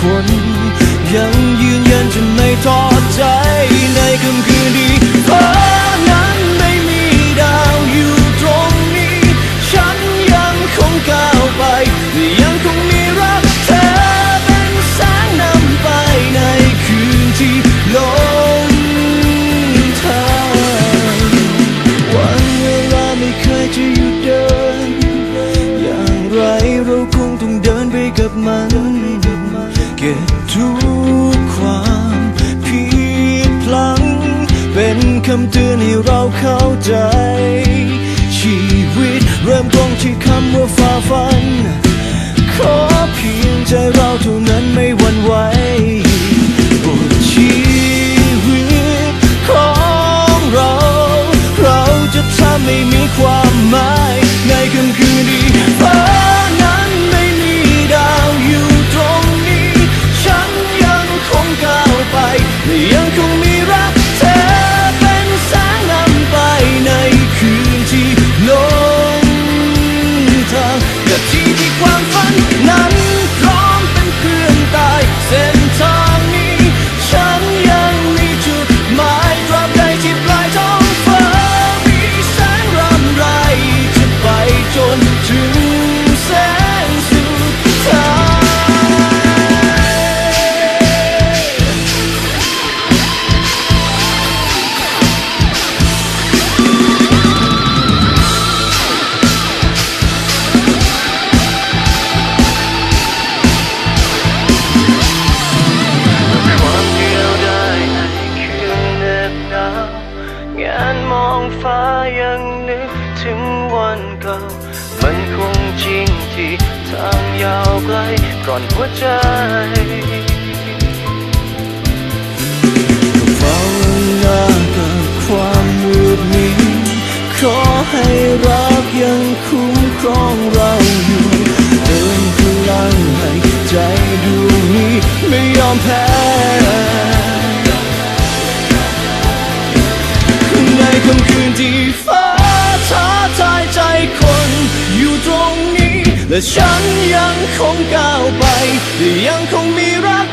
คน ยังยืนยันจะไม่ทอดใจในค่ำคืนนี้เพราะนั้นไม่มีดาวอยู่ตรงนี้ ฉันยังคงก้าวไป ยังคงมีรักเธอเป็นแสงนำไปในคืนที่ลงทางวันเวลาไม่เคยจะหยุดเดิน อย่างไรเราคงต้องเดินไปกับมัน เก็บทุกความผิดพลัง เป็นคำเตือนให้เราเข้าใจ ชีวิตเริ่มต้นที่คำว่าฝ่าฟัน ขอเพียงใจเราเท่านั้นไม่หวั่นไหวบทชีวิตของเรา เราจะทำให้มีความหมายในคืนคืนนี้ ที่ทางยาวไกลก่อนหัวใจเฝ้าหน้ากับความมืดมิดขอให้รักยังคุ้มครองเราอยู่เติมพลังให้ใจดวงนี้ไม่ยอมแพ้ในค่ำคืนที่ฟ้า และฉันยังคงก้าวไปและยังคงมีรัก